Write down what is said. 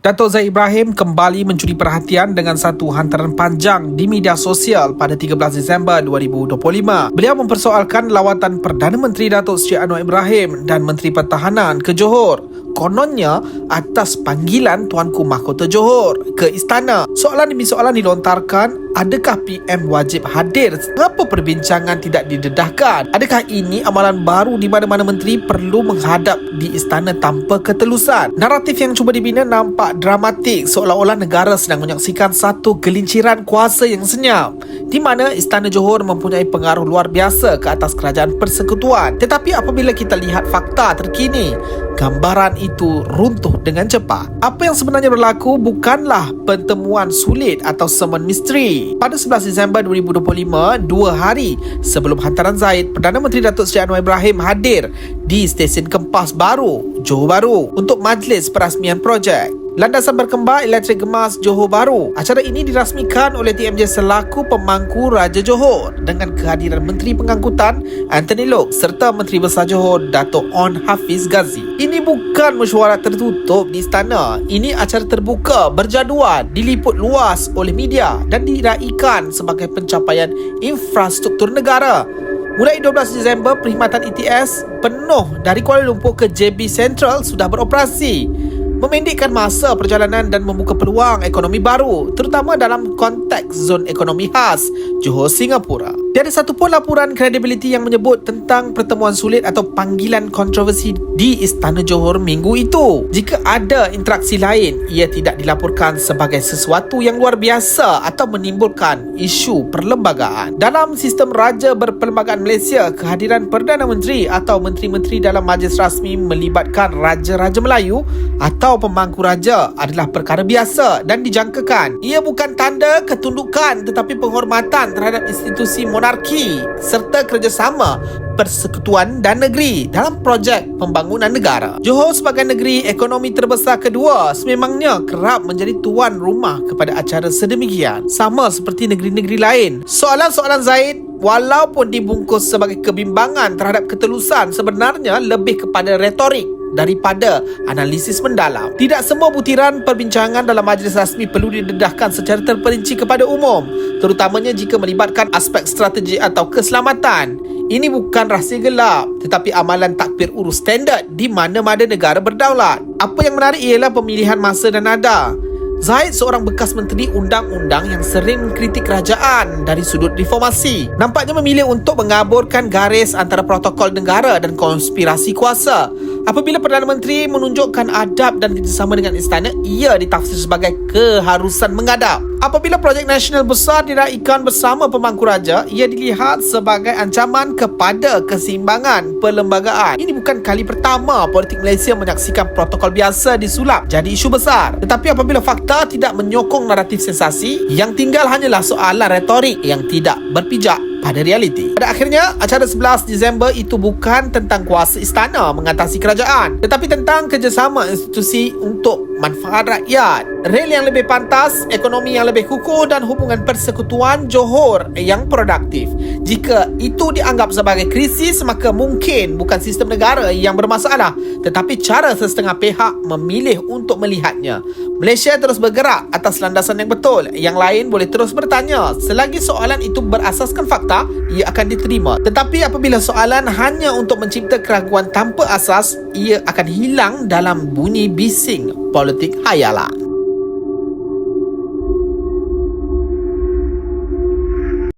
Datuk Zaid Ibrahim kembali mencuri perhatian dengan satu hantaran panjang di media sosial pada 13 Disember 2025. Beliau mempersoalkan lawatan Perdana Menteri Datuk Seri Anwar Ibrahim dan Menteri Pertahanan ke Johor. Kononnya atas panggilan Tuanku Mahkota Johor ke istana. Soalan demi soalan dilontarkan, adakah PM wajib hadir? Mengapa perbincangan tidak didedahkan? Adakah ini amalan baru di mana-mana menteri perlu menghadap di istana tanpa ketelusan? Naratif yang cuba dibina nampak dramatik seolah-olah negara sedang menyaksikan satu gelinciran kuasa yang senyap di mana Istana Johor mempunyai pengaruh luar biasa ke atas kerajaan persekutuan. Tetapi apabila kita lihat fakta terkini, gambaran itu runtuh dengan cepat. Apa yang sebenarnya berlaku bukanlah pertemuan sulit atau semen misteri. Pada 11 Disember 2025, dua hari sebelum hantaran Zaid, Perdana Menteri Datuk Seri Anwar Ibrahim hadir di stesen Kempas Baru, Johor Baru untuk majlis perasmian projek. Landasan berkembang elektrik gemas Johor Baru. Acara ini dirasmikan oleh TMJ selaku pemangku Raja Johor dengan kehadiran Menteri Pengangkutan Anthony Lok serta Menteri Besar Johor Dato' On Hafiz Ghazi. Ini bukan mesyuarat tertutup di istana. Ini acara terbuka, berjadual, diliput luas oleh media dan diraikan sebagai pencapaian infrastruktur negara. Mulai 12 Disember, perkhidmatan ETS penuh dari Kuala Lumpur ke JB Central sudah beroperasi memendekkan masa perjalanan dan membuka peluang ekonomi baru terutama dalam konteks zon ekonomi khas Johor Singapura. Tiada satu pun laporan kredibiliti yang menyebut tentang pertemuan sulit atau panggilan kontroversi di Istana Johor minggu itu. Jika ada interaksi lain, ia tidak dilaporkan sebagai sesuatu yang luar biasa atau menimbulkan isu perlembagaan. Dalam sistem raja berperlembagaan Malaysia, kehadiran Perdana Menteri atau menteri-menteri dalam majlis rasmi melibatkan Raja-Raja Melayu atau pemangku raja adalah perkara biasa dan dijangkakan. Ia bukan tanda ketundukan tetapi penghormatan terhadap institusi monarki serta kerjasama persekutuan dan negeri dalam projek pembangunan negara. Johor sebagai negeri ekonomi terbesar kedua sememangnya kerap menjadi tuan rumah kepada acara sedemikian. Sama seperti negeri-negeri lain. Soalan-soalan Zaid walaupun dibungkus sebagai kebimbangan terhadap ketelusan sebenarnya lebih kepada retorik daripada analisis mendalam. Tidak semua butiran perbincangan dalam majlis rasmi perlu didedahkan secara terperinci kepada umum, terutamanya jika melibatkan aspek strategi atau keselamatan. Ini bukan rahsia gelap, tetapi amalan takbir urus standard di mana-mana negara berdaulat. Apa yang menarik ialah pemilihan masa dan nada. Zaid seorang bekas menteri undang-undang yang sering mengkritik kerajaan dari sudut reformasi. Nampaknya memilih untuk mengaburkan garis antara protokol negara dan konspirasi kuasa. Apabila Perdana Menteri menunjukkan adab dan kerjasama dengan istana, ia ditafsir sebagai keharusan mengadap. Apabila projek nasional besar diraikan bersama pemangku raja, ia dilihat sebagai ancaman kepada keseimbangan perlembagaan. Ini bukan kali pertama politik Malaysia menyaksikan protokol biasa disulap jadi isu besar. Tetapi apabila fakta tidak menyokong naratif sensasi, yang tinggal hanyalah soalan retorik yang tidak berpijak pada realiti. Pada akhirnya, acara 11 Disember itu bukan tentang kuasa istana mengatasi kerajaan, tetapi tentang kerjasama institusi untuk manfaat rakyat. Rel yang lebih pantas, ekonomi yang lebih kukuh dan hubungan persekutuan Johor yang produktif. Jika itu dianggap sebagai krisis, maka mungkin bukan sistem negara yang bermasalah, tetapi cara sesetengah pihak memilih untuk melihatnya. Malaysia terus bergerak atas landasan yang betul. Yang lain boleh terus bertanya. Selagi soalan itu berasaskan fakta, ia akan diterima. Tetapi apabila soalan hanya untuk mencipta keraguan tanpa asas, ia akan hilang dalam bunyi bising politik hayalan.